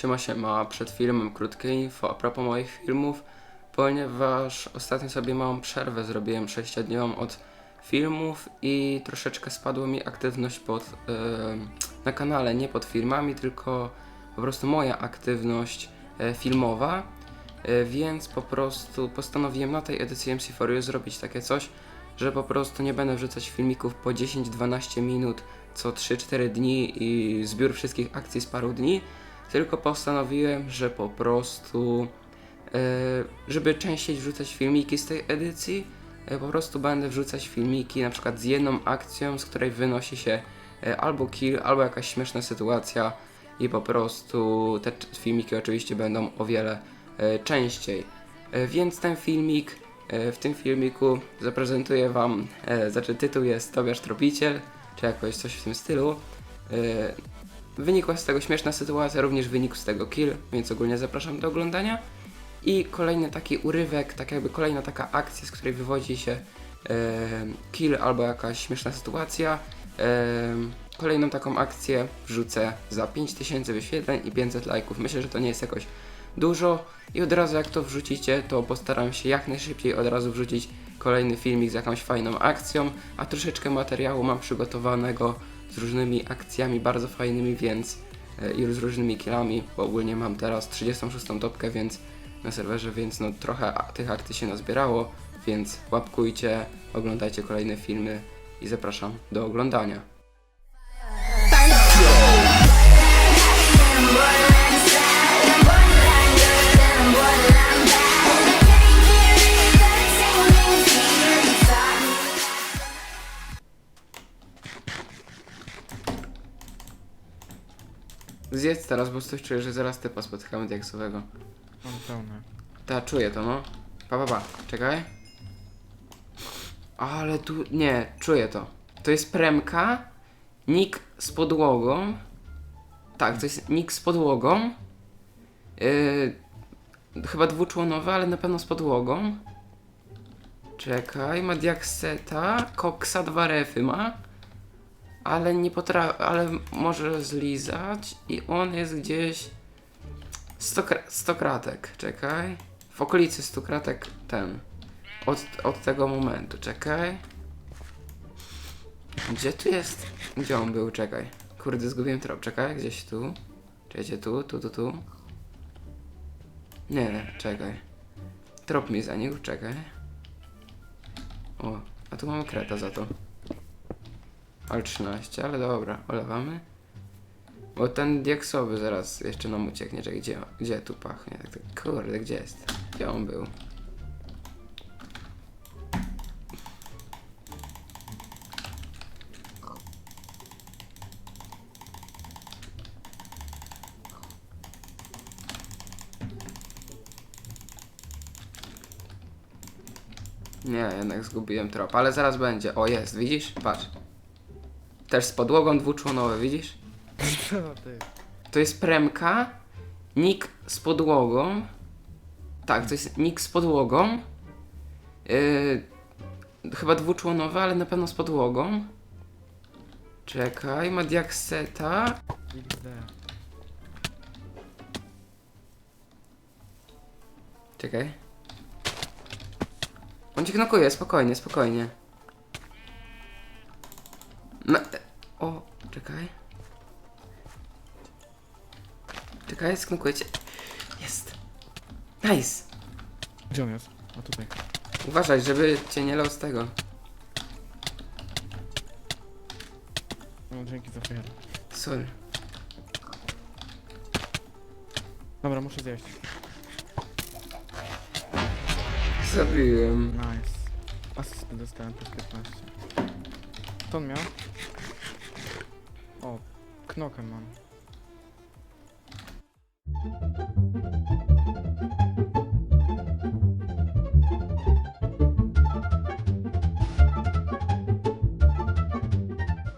Siema, siema. Przed filmem krótkie info. A propos moich filmów, ponieważ ostatnio sobie małą przerwę zrobiłem 6-dniową od filmów i troszeczkę spadła mi aktywność pod, em, na kanale, nie pod filmami, tylko po prostu moja aktywność e, filmowa, e, więc po prostu postanowiłem na tej edycji MC4U zrobić takie coś, że po prostu nie będę wrzucać filmików po 10-12 minut co 3-4 dni i zbiór wszystkich akcji z paru dni, tylko postanowiłem, że po prostu, e, żeby częściej wrzucać filmiki z tej edycji, e, po prostu będę wrzucać filmiki na przykład z jedną akcją, z której wynosi się e, albo kill, albo jakaś śmieszna sytuacja i po prostu te filmiki oczywiście będą o wiele częściej. Więc ten filmik, w tym filmiku zaprezentuję Wam, znaczy tytuł jest Tobiasz Tropiciel, czy jakoś coś w tym stylu. Wynikła z tego śmieszna sytuacja, również wynikł z tego kill, więc ogólnie zapraszam do oglądania. I kolejny taki urywek, tak jakby kolejna taka akcja, z której wywodzi się kill albo jakaś śmieszna sytuacja. Kolejną taką akcję wrzucę za 5000 wyświetleń i 500 lajków. Myślę, że to nie jest jakoś dużo i od razu jak to wrzucicie, to postaram się jak najszybciej od razu wrzucić kolejny filmik z jakąś fajną akcją, a troszeczkę materiału mam przygotowanego z różnymi akcjami bardzo fajnymi, więc e, i z różnymi killami, bo ogólnie mam teraz 36 topkę, więc na serwerze, więc no trochę tych akcji się nazbierało, więc łapkujcie, oglądajcie kolejne filmy i zapraszam do oglądania. Zjedz teraz, bo coś czuję, że zaraz typa spotykamy diaksowego. Mam pełne. Ta, czuję to, no. Pa, pa, pa. Czekaj. Ale tu... Nie, czuję to. To jest premka, nick z podłogą. Tak, to jest nick z podłogą. Yy, chyba dwuczłonowy, ale na pewno z podłogą. Czekaj, ma diakseta, koksa, dwa refy ma. Ale nie potrafi, ale może zlizać i on jest gdzieś... 100, kra- 100 kratek, czekaj. W okolicy 100 kratek ten. Od, od tego momentu, czekaj. Gdzie tu jest? Gdzie on był? Czekaj. Kurde, zgubiłem trop. Czekaj, gdzieś tu. Czekajcie, tu, tu, tu, tu. Nie, nie, czekaj. Trop mi zanikł, czekaj. O, a tu mamy kreta za to. Ale 13, ale dobra, olewamy. Bo ten diaksowy zaraz jeszcze nam ucieknie, że gdzie, gdzie tu pachnie? Tak, tak, kurde, gdzie jest? Gdzie on był? Nie, jednak zgubiłem trop, ale zaraz będzie. O, jest, widzisz? Patrz. Też z podłogą dwuczłonowe, widzisz? Co ty? To jest premka, nick z podłogą. Tak, to jest nick z podłogą. Yy, chyba dwuczłonowy, ale na pewno z podłogą. Czekaj, ma diakseta. Czekaj. On cię knokuje, spokojnie, spokojnie. Czekaj, sknokuje cię. Jest. Nice. Gdzie on jest? A tutaj. Uważaj, żeby cię nie lał z tego. No dzięki za fair. Sorry. Dobra, muszę zjeść. Zabiłem. Nice. Asystę dostałem plus 15. Co on miał? O, knokę mam.